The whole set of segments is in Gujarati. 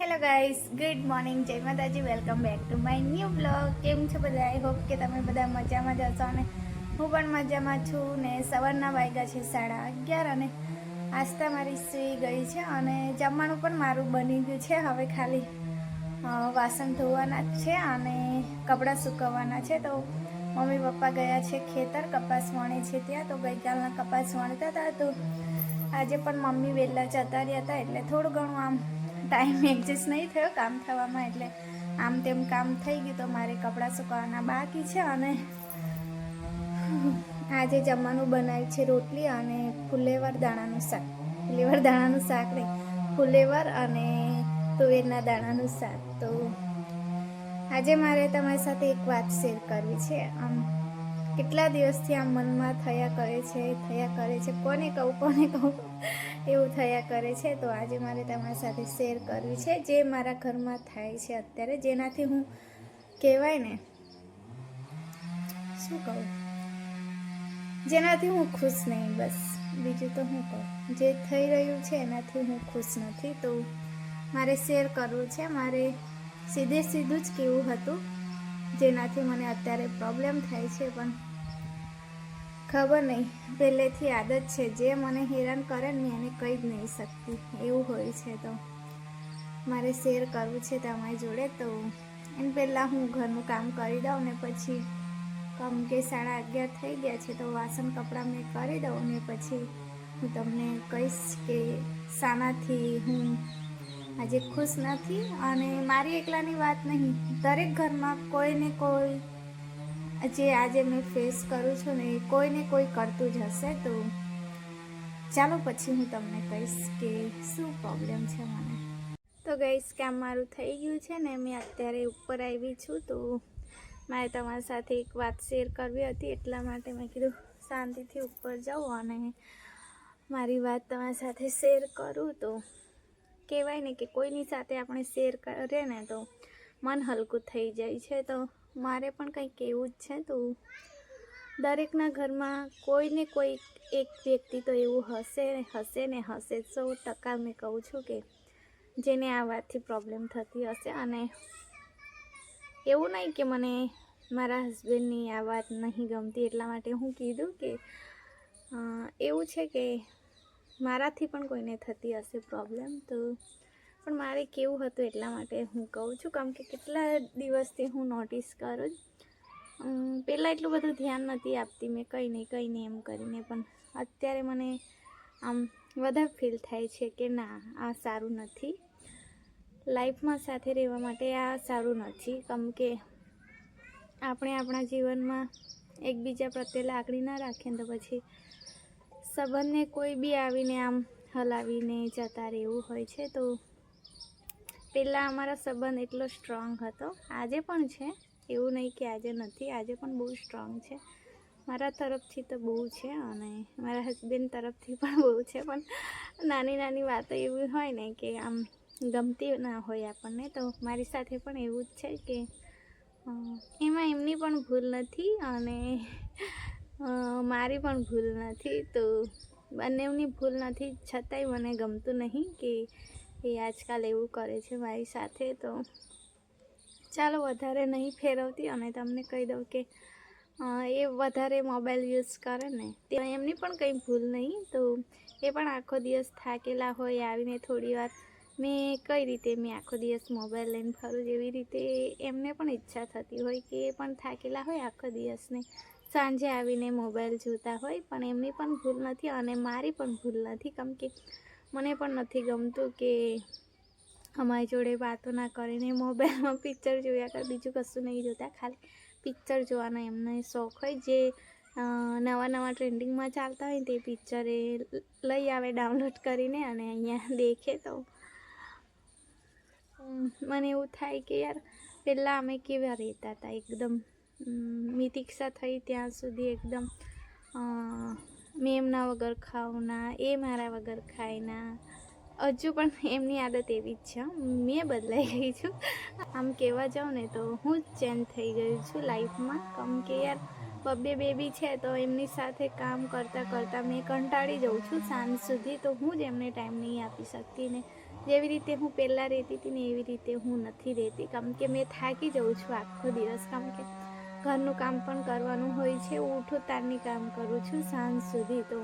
હેલો ગાઈસ ગુડ મોર્નિંગ જય માતાજી. Welcome back to my new blog કેમ છો બધા? આઈ હોપ કે તમે બધા મજામાં જ હશો અને હું પણ મજામાં છું ને સવારના વાગ્યા છે સાડા અગિયાર અને આસ્તા મારી સુઈ ગઈ છે અને જમવાનું પણ મારું બની ગયું છે. હવે ખાલી વાસણ ધોવાના છે અને કપડાં સૂકવવાના છે. તો મમ્મી પપ્પા ગયા છે ખેતર. કપાસ વણે છે ત્યાં. તો ગઈકાલના કપાસ વણતા હતા. તો આજે પણ મમ્મી વહેલા જતા રહ્યા હતા એટલે થોડું ઘણું આમ ટાઈમ એડજસ્ટ નહીં થયો કામ થવામાં, એટલે આમ તેમ કામ થઈ ગયું તો મારે કપડાં સુકાવાના બાકી છે અને આજે જમવાનું બનાવ્યું છે રોટલી અને ફુલેવર દાણાનું શાક. ફુલેવર દાણાનું શાક નહીં, ફુલેવર અને તુવેરના દાણાનું શાક. તો આજે મારે તમારી સાથે એક વાત શેર કરવી છે. આમ કેટલા દિવસથી આમ મનમાં થયા કરે છે, થયા કરે છે, કોને કહું કોને કહું? એવું થયા કરે છે, તો આજે મારે તમારી સાથે શેર કરવી છે, જે મારા ઘરમાં થાય છે અત્યારે. જેનાથી હું કહેવાય ને, શું કહું? જેનાથી હું ખુશ નહીં, બસ. બીજું તો હું કહું. જે થઈ રહ્યું છે, એનાથી હું ખુશ નથી. તો મારે શેર કરવું છે, મારે સીધે સીધું જ કેવું હતું, જેનાથી મને અત્યારે પ્રોબ્લેમ થાય છે, પણ ખબર નહીં. પહેલેથી આદત છે. જે મને હેરાન કરે ને એને કહી જ નહીં શકતી. એવું હોય છે તો. મારે શેર કરવું છે તમારી જોડે તો. એને પહેલાં હું ઘરનું કામ કરી દઉં ને પછી કમ કે સાડા અગિયાર થઈ ગયા છે તો વાસણ, કપડાં મેં કરી દઉં ને પછી હું તમને કહીશ કે શાનાથી હું આજે ખુશ નથી અને મારી એકલાની વાત નહીં. દરેક ઘરમાં કોઈને કોઈ જે આજે મેં ફેસ કરું છું ને એ કોઈને કોઈ કરતું જ હશે, તો ચાલો પછી હું તમને કહીશ કે શું પ્રોબ્લેમ છે મને. તો ગઈશ કામ મારું થઈ ગયું છે ને, મેં અત્યારે ઉપર આવી છું, તો મારે તમારી સાથે એક વાત શેર કરવી હતી, એટલા માટે મેં કીધું શાંતિથી ઉપર જાઉં અને મારી વાત તમારી સાથે શેર કરું. તો કહેવાય ને કે કોઈની સાથે આપણે શેર કરીએ ને, તો મન હલકું થઈ જાય છે. તો મારે પણ કંઈક એવું જ છે તો દરેકના ઘરમાં કોઈને કોઈ એક વ્યક્તિ તો એવું હશે ને હશે ને હશે સો ટકા મેં કહું છું કે જેને આ વાતથી પ્રોબ્લેમ થતી હશે. અને એવું નહીં કે મને મારા હસબન્ડની આ વાત નહીં ગમતી, એટલા માટે હું કીધું કે એવું છે કે મારાથી પણ કોઈને થતી હશે પ્રોબ્લેમ તો પણ મારે કેવું હતું એટલા માટે હું કહું છું કારણ કે કેટલા દિવસથી હું નોટિસ કરું જ પહેલાં એટલું બધું ધ્યાન નથી આપતી મેં કંઈ નહીં કંઈ નહીં એમ કરીને, પણ અત્યારે મને આમ વધારે ફીલ થાય છે કે ના, આ સારું નથી. લાઈફમાં સાથે રહેવા માટે આ સારું નથી. કેમ કે આપણે આપણા જીવનમાં એકબીજા પ્રત્યે લાગણી ના રાખીએ તો પછી સંબંધને કોઈ બી આવીને આમ હલાવીને જતા રહેવું હોય છે, તો પહેલાં અમારો સંબંધ એટલો સ્ટ્રોંગ હતો. આજે પણ છે. એવું નહીં કે આજે નથી. આજે પણ બહુ સ્ટ્રોંગ છે. મારા તરફથી તો બહુ છે અને મારા હસબન્ડ તરફથી પણ બહુ છે. પણ નાની નાની વાતો એવી હોય ને કે આમ ગમતી ના હોય આપણને, તો મારી સાથે પણ એવું જ છે કે એમાં એમની પણ ભૂલ નથી અને મારી પણ ભૂલ નથી. તો બંનેની ભૂલ નથી. છતાંય મને ગમતું નહીં કે એ આજકાલ એવું કરે છે મારી સાથે, તો ચાલો વધારે નહીં ફેરવતી, અને તમને કહી દઉં કે એ વધારે મોબાઈલ યુઝ કરે ને, તે એમની પણ કંઈ ભૂલ નહીં, તો એ પણ આખો દિવસ થાકેલા હોય આવીને થોડી વાર, મેં કઈ રીતે મેં આખો દિવસ મોબાઈલ લઈને ફરું, જેવી રીતે એમને પણ ઈચ્છા થતી હોય કે એ પણ થાકેલા હોય આખો દિવસને, સાંજે આવીને મોબાઈલ જોતા હોય, પણ એમની પણ ભૂલ નથી, અને મારી પણ ભૂલ નથી, કેમ કે મને પણ નથી ગમતું કે અમારી જોડે વાતો ના કરીને મોબાઈલમાં પિક્ચર જોયા કર. બીજું કશું નહીં જોતા, ખાલી પિક્ચર જોવાનો એમને શોખ હોય જે નવા નવા ટ્રેન્ડિંગમાં ચાલતા હોય તે પિક્ચર લઈ આવે ડાઉનલોડ કરીને અને અહીંયા દેખે તો. મને એવું થાય કે યાર પહેલાં અમે કેવા રહેતા હતા? એકદમ મિતિક્ષા થઈ ત્યાં સુધી એકદમ મેં એમના વગર ખાવના એ મારા વગર ખાય ના. હજુ પણ એમની આદત એવી જ છે. મેં બદલાઈ ગઈ છું. આમ કહેવા જાઉં ને તો હું જ ચેન્જ થઈ ગઈ છું લાઈફમાં કમ કે યાર બબ્બે બેબી છે તો એમની સાથે કામ કરતાં કરતાં મેં કંટાળી જાઉં છું સાંજ સુધી તો હું જ એમને ટાઈમ નહીં આપી શકતી ને. જેવી રીતે હું પહેલાં રહેતી હતી ને એવી રીતે હું નથી રહેતી. કેમ કે મેં થાકી જાઉં છું આખો દિવસ. કેમ કે ઘરનું કામ પણ કરવાનું હોય છે. ઉઠું તારની કામ કરું છું સાંજ સુધી તો.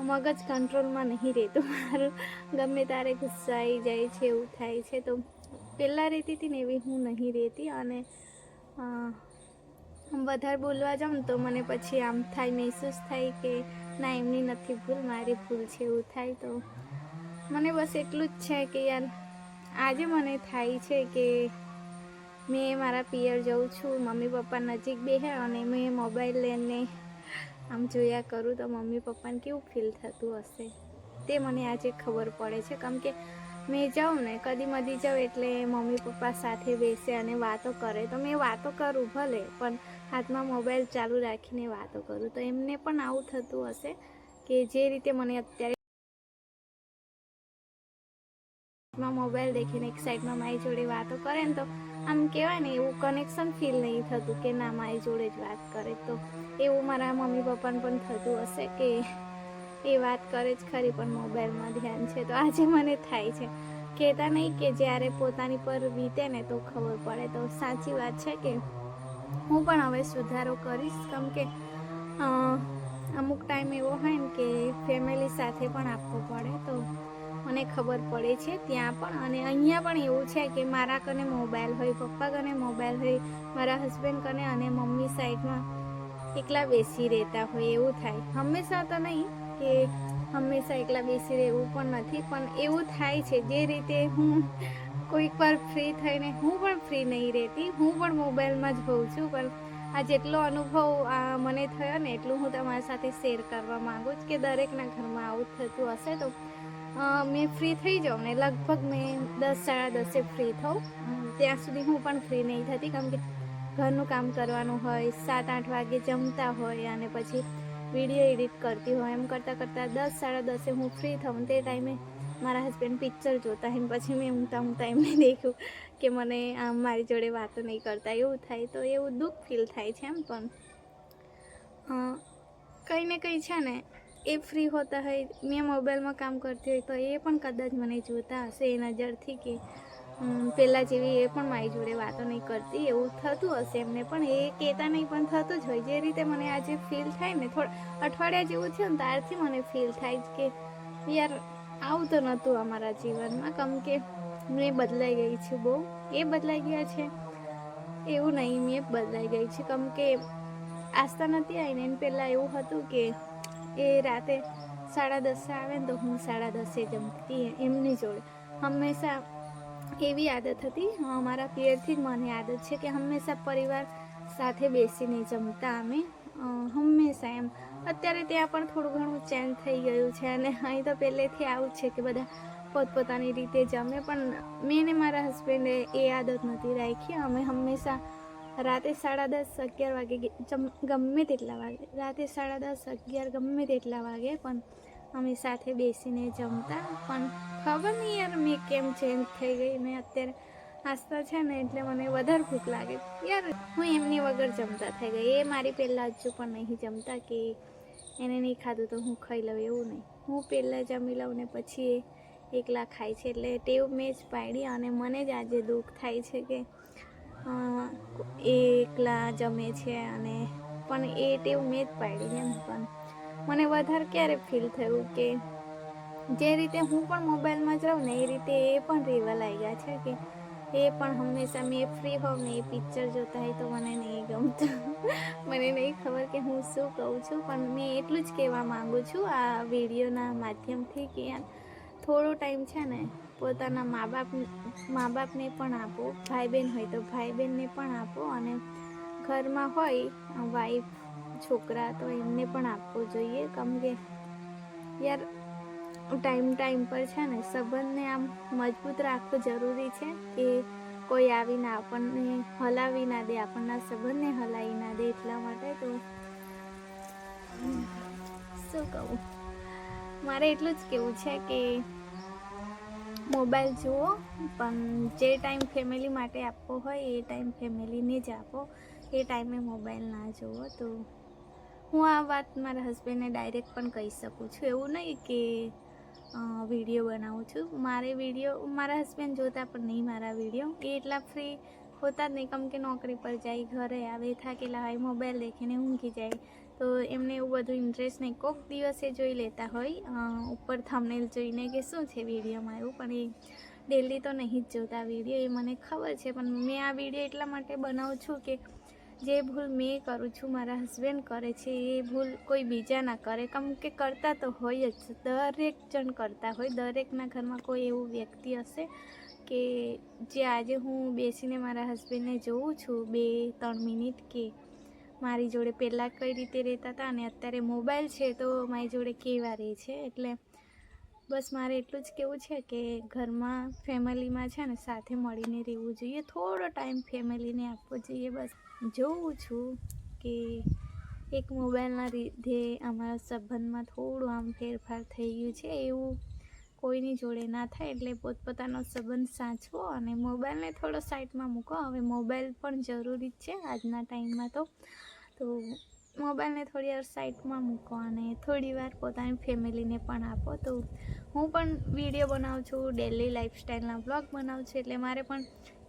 મગજ કંટ્રોલમાં નહીં રહેતું. મારું ગમે તારે ગુસ્સા આવી જાય છે, એવું થાય છે. તો પહેલાં રહેતી હતી ને એવી હું નહીં રહેતી. અને વધારે બોલવા જાઉં તો મને પછી આમ થાય, મહેસૂસ થાય કે ના, એમની નથી ભૂલ, મારી ભૂલ છે, એવું થાય તો. મને બસ એટલું જ છે કે યાર, આજે મને થાય છે કે મેં મારા પિયર જઉં છું, મમ્મી પપ્પા નજીક બેહે અને મેં મોબાઈલ લઈને આમ જોયા કરું તો મમ્મી પપ્પાને કેવું ફીલ થતું હશે? તે મને આજે ખબર પડે છે. કેમ કે મેં જાઉં ને, કદી મદી જાઉં એટલે મમ્મી પપ્પા સાથે બેસે અને વાતો કરે. તો મેં વાતો કરું ભલે, પણ હાથમાં મોબાઈલ ચાલુ રાખીને વાતો કરું. તો એમને પણ આવું થતું હશે કે જે રીતે મને અત્યારે હાથમાં મોબાઈલ દેખીને એક સાઈડમાં મારી જોડે વાતો કરે ને તો આમ કહેવાય ને, એવું કનેક્શન ફીલ નહીં થતું કે ના, મારી જોડે જ વાત કરે તો. એવું મારા મમ્મી પપ્પાને પણ થતું હશે કે એ વાત કરે જ ખરી, પણ મોબાઈલમાં ધ્યાન છે તો આજે મને થાય છે. કહેતા નહીં કે જ્યારે પોતાની પર વીતે ને તો ખબર પડે. તો સાચી વાત છે કે હું પણ હવે સુધારો કરીશ. કેમ કે અમુક ટાઈમ એવો હોય ને કે ફેમિલી સાથે પણ આપવો પડે તો મને ખબર પડે છે ત્યાં પણ. અને અહીંયા પણ એવું છે કે મારા કને મોબાઈલ હોય, પપ્પા કને મોબાઈલ હોય, મારા હસબન્ડ કને અને મમ્મી સાઈડમાં એકલા બેસી રહેતા હોય એવું થાય. હંમેશા તો નહીં કે હંમેશા એકલા બેસી રહેવું પણ નથી, પણ એવું થાય છે જે રીતે હું કોઈક વાર ફ્રી થઈને, હું પણ ફ્રી નહીં રહેતી. હું પણ મોબાઈલમાં જ હોઉં છું, પણ આ જેટલો અનુભવ આ મને થયો ને, એટલું હું તમારી સાથે શેર કરવા માંગુ છું કે દરેકના ઘરમાં આવું થતું હશે તો મેં ફ્રી થઈ જાઉં ને લગભગ મેં દસ સાડા દસે ફ્રી થઉં. ત્યાં સુધી હું પણ ફ્રી નહીં થતી કારણ કે ઘરનું કામ કરવાનું હોય સાત આઠ વાગે જમતા હોય અને પછી વીડિયો એડિટ કરતી હોય. એમ કરતાં કરતાં દસ સાડા દસે હું ફ્રી થઉં તે ટાઈમે મારા હસબન્ડ પિક્ચર જોતા હોય ને પછી મેં ઊંઘતા ઊંઘતા એમને દેખ્યું કે મને આમ મારી જોડે વાતો નહીં કરતા એવું થાય તો એવું દુઃખ ફીલ થાય છે એમ પણ. કંઈ ને કંઈ છે ને એ ફ્રી હોતા હોય, મેં મોબાઈલમાં કામ કરતી હોય તો એ પણ કદાચ મને જોતા હશે એ નજરથી કે પહેલાં જેવી એ પણ મારી જોડે વાતો નહીં કરતી, એવું થતું હશે એમને પણ, એ કહેતા નહીં, પણ થતું જ હોય. જે રીતે મને આજે ફીલ થાય ને, થોડા, અઠવાડિયા જેવું થયું ને, ત્યારથી મને ફીલ થાય જ કે, યાર, આવું તો નહોતું અમારા જીવનમાં. કમ કે, મેં બદલાઈ ગઈ છું બહુ. એ બદલાઈ ગયા છે. એવું નહીં, મેં બદલાઈ ગઈ છું. કમ કે, આસ્થા નથી આવીને, એને પહેલાં એવું હતું કે એ રાતે સાડા દસે આવે ને તો હું સાડા દસે જમતી એમની જોડે. હંમેશા એવી આદત હતી, અમારા પિયરથી જ મને આદત છે કે હંમેશા પરિવાર સાથે બેસીને જમતા અમે હંમેશા એમ. અત્યારે ત્યાં પણ થોડું ઘણું ચેન્જ થઈ ગયું છે અને અહીં તો પહેલેથી આવું છે કે બધા પોતપોતાની રીતે જમે, પણ મેં ને મારા હસબન્ડે એ આદત નથી રાખી. અમે હંમેશા રાતે સાડા દસ, અગિયાર વાગે ગમે તેટલા વાગે. રાતે સાડા દસ, અગિયાર ગમે તેટલા વાગે, પણ અમે સાથે બેસીને જમતા. પણ ખબર નહીં યાર મેં કેમ ચેન્જ થઈ ગઈ. મેં અત્યારે આસ્તા છે ને, એટલે મને વધારે ભૂખ લાગે. યાર, હું એમની વગર જમતા થઈ ગઈ. એ મારી પહેલાં હજુ પણ નહીં જમતા કે એને નહીં ખાધું તો હું ખાઈ લઉં એવું નહીં. હું પહેલાં જમી લઉં ને પછી એ એકલા ખાય છે. એટલે ટેવ મેં જ પાડી અને મને જ આજે દુઃખ થાય છે કે એ એકલા જમે છે અને પણ એ ટેવ મેં જ પાડી એમ પણ મને વધારે ક્યારે ફીલ થયું કે જે રીતે હું પણ મોબાઈલમાં જ રહું ને એ રીતે એ પણ રેવા લાગ્યા છે કે એ પણ હંમેશા મેં ફ્રી હોઉં ને એ પિક્ચર જોતા હોય તો મને નહીં ગમતું. મને નહીં ખબર કે હું શું કહું છું, પણ મેં એટલું જ કહેવા માગું છું આ વિડીયોના માધ્યમથી કે થોડો ટાઈમ છે ને પોતાના મા બાપ, મા બાપને પણ આપો ભાઈ બહેન હોય તો ભાઈ બહેનને પણ આપો અને ઘરમાં હોય વાઈફ છોકરા તો એમને પણ આપવો જોઈએ. કેમ કે યાર ટાઈમ ટાઈમ પર છે ને, સંબંધને આમ મજબૂત રાખવું જરૂરી છે કે કોઈ આવીને આપણને હલાવી ના દે, આપણના સંબંધને હલાવી ના દે એટલા માટે તો શું કહું? મારે એટલું જ કહેવું છે કે મોબાઈલ જુઓ, પણ જે ટાઈમ ફેમિલી માટે આપવો હોય, એ ટાઈમ ફેમિલીને જ આપો. એ ટાઈમે મોબાઈલ ના જુઓ તો હું આ વાત મારા હસબન્ડને ડાયરેક્ટ પણ કહી શકું છું. એવું નહીં કે વીડિયો બનાવું છું. મારે વીડિયો મારા હસબન્ડ જોતા પણ નહીં મારા વીડિયો એ એટલા ફ્રી હોતા જ નહીં. કેમ કે નોકરી પર જાય, ઘરે આવે, થાકેલા હોય, મોબાઈલ દેખીને ઊંઘી જાય. તો એમને એવું બધું ઇન્ટરેસ્ટ નહીં. કોક દિવસે જોઈ લેતા હોય. ઉપર થમનેલ જોઈને કે શું છે વિડીયોમાં એવું, પણ એ ડેલી તો નહીં જ જોતા વીડિયો એ મને ખબર છે, પણ મેં આ વીડિયો એટલા માટે બનાવું છું કે જે ભૂલ મેં કરું છું, મારા હસબન્ડ કરે છે, એ ભૂલ કોઈ બીજા ના કરે. કેમ કે કરતા તો હોય જ. દરેક જણ કરતા હોય. દરેકના ઘરમાં કોઈ એવું વ્યક્તિ હશે કે જે આજે હું બેસીને મારા હસબન્ડને જોઉં છું બે, ત્રણ મિનિટ કે મારી જોડે પહેલાં કઈ રીતે રહેતા હતા અને અત્યારે મોબાઈલ છે તો મારી જોડે કેવા રહે છે? એટલે બસ મારે એટલું જ કહેવું છે કે ઘરમાં ફેમિલીમાં છે ને સાથે મળીને રહેવું જોઈએ. થોડો ટાઈમ ફેમિલીને આપવો જોઈએ. બસ જોઉં છું કે એક મોબાઈલના લીધે અમારા સંબંધમાં થોડું આમ ફેરફાર થઈ ગયું છે. એવું કોઈની જોડે ના થાય એટલે પોતપોતાનો સંબંધ સાચવો અને મોબાઈલને થોડો સાઈડમાં મૂકો. હવે મોબાઈલ પણ જરૂરી જ છે આજના ટાઈમમાં તો. તો મોબાઈલને થોડી વાર સાઈડમાં મૂકો અને થોડી વાર પોતાની ફેમિલીને પણ આપો. તો હું પણ વીડિયો બનાવું છું ડેલી લાઈફસ્ટાઈલના બ્લોગ બનાવું છું, એટલે મારે પણ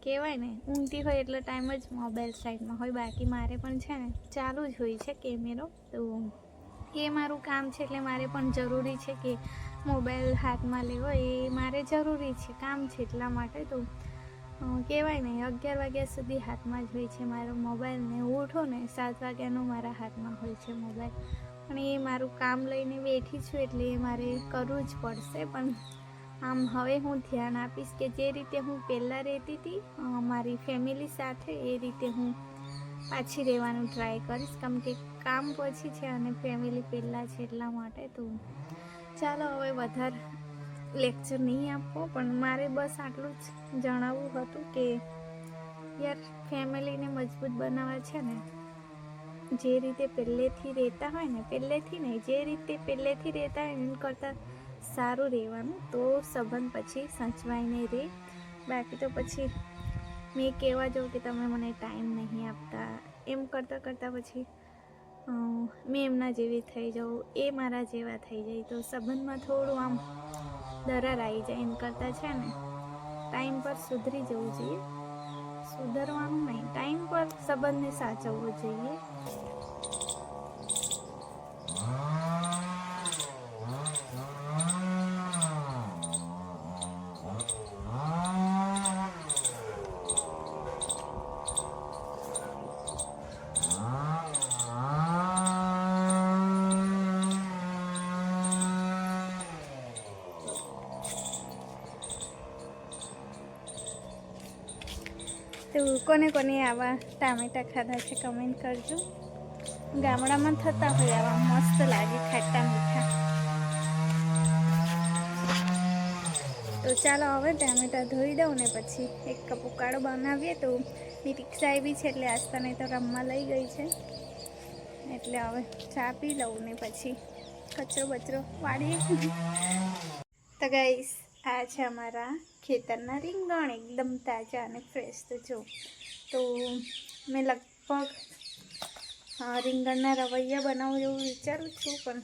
કહેવાય ને, ઊંઘતી હોય એટલો ટાઈમ જ મોબાઈલ સાઈડમાં હોય, બાકી મારે પણ છે ને, ચાલુ જ હોય છે કેમેરો. તો એ મારું કામ છે, એટલે મારે પણ જરૂરી છે કે મોબાઈલ હાથમાં લેવો, એ મારે જરૂરી છે, કામ છે એટલા માટે. તો કહેવાય ને, અગિયાર વાગ્યા સુધી હાથમાં જ હોય છે મારો મોબાઈલ ને ઉઠો ને સાત વાગ્યાનો મારા હાથમાં હોય છે મોબાઈલ. પણ એ મારું કામ લઈને બેઠી છું એટલે એ મારે કરવું જ પડશે. પણ આમ હવે હું ધ્યાન આપીશ કે જે રીતે હું પહેલાં રહેતી હતી મારી ફેમિલી સાથે એ રીતે હું પાછી રહેવાનું ટ્રાય કરીશ. કેમ કે કામ પછી છે અને ફેમિલી પહેલાં છે એટલા માટે તો ચાલો હવે વધારે લેક્ચર નહીં આપવો પણ મારે બસ આટલું જ જણાવવું હતું કે યાર ફેમિલીને મજબૂત બનાવવા છે ને, જે રીતે પહેલેથી રહેતા હોય ને, પહેલેથી નહીં, જે રીતે પહેલેથી રહેતા હોય એમ કરતાં સારું રહેવાનું, તો સંબંધ પછી સચવાઈને રહે બાકી તો પછી મેં કહેવા જાઉં કે તમે મને ટાઈમ નહીં આપતા. એમ કરતાં કરતાં પછી મેં એમના જેવી થઈ જાઉં, એ મારા જેવા થઈ જાય. તો સંબંધમાં થોડું આમ દરાર આવી જાય. એમ કરતાં છે ને, ટાઈમ પર સુધરી જવું જોઈએ. સુધરવાનું નહીં. ટાઈમ પર સંબંધને સાચવવો જોઈએ. કોને કોને આવા ટામેટા ખાધા છે કમેન્ટ કરજો. ગામડામાં થતા હોય આવા મસ્ત લાગે ખાટા મીઠા. તો ચાલો હવે ટામેટા ધોઈ દઉં ને પછી એક કપ ઉકાળો બનાવીએ તો ની રિક્ષા આવી છે એટલે આસ્તાને તો રમવા લઈ ગઈ છે. એટલે હવે ચા પી લઉં ને પછી કચરો બચરો વાળીએ. તો ગાઈસ આ છે અમારા ખેતરના રીંગણ, એકદમ તાજા અને ફ્રેશ તો જો. તો મેં લગભગ રીંગણના રવૈયા બનાવું એવું વિચારું છું, પણ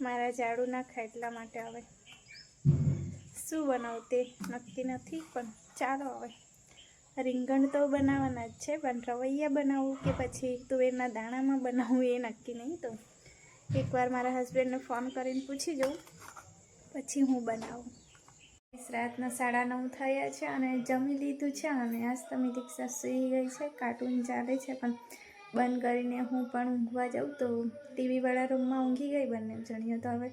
મારા ઝાડુ ના ખાય એટલા માટે હવે શું બનાવું તે નક્કી નથી, પણ ચાલો હવે. રીંગણ તો બનાવવાના જ છે, પણ રવૈયા બનાવવું કે પછી તુવેરના દાણામાં બનાવવું એ નક્કી નહીં, તો એકવાર મારા હસબન્ડને ફોન કરીને પૂછી જાઉં, પછી હું બનાવું. રાતના સાડા નવ થયા છે અને જમી લીધું છે અને આજ તમે દીક્ષા સૂઈ ગઈ છે કાર્ટૂન ચાલે છે, પણ બંધ કરીને હું પણ ઊંઘવા જાઉં તો ટીવીવાળા રૂમમાં ઊંઘી ગઈ બંને જણીઓ. તો હવે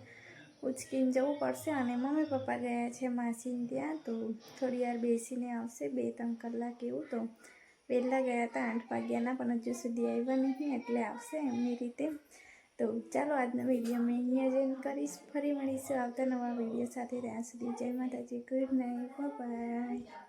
ઉચકીને જવું પડશે અને મમ્મી પપ્પા ગયા છે માસીને ત્યાં, તો થોડી વાર બેસીને આવશે, બે ત્રણ કલાક એવું તો વહેલા ગયા હતા, આઠ વાગ્યાના પણ હજુ સુધી આવ્યા નહીં, એટલે આવશે એમની રીતે. તો ચાલો આજનો વીડિયો મેં અહીંયા જ એન્ડ કરીશ. ફરી મળીશું આવતા નવા વીડિયો સાથે. ત્યાં સુધી જય માતાજી. Good night bye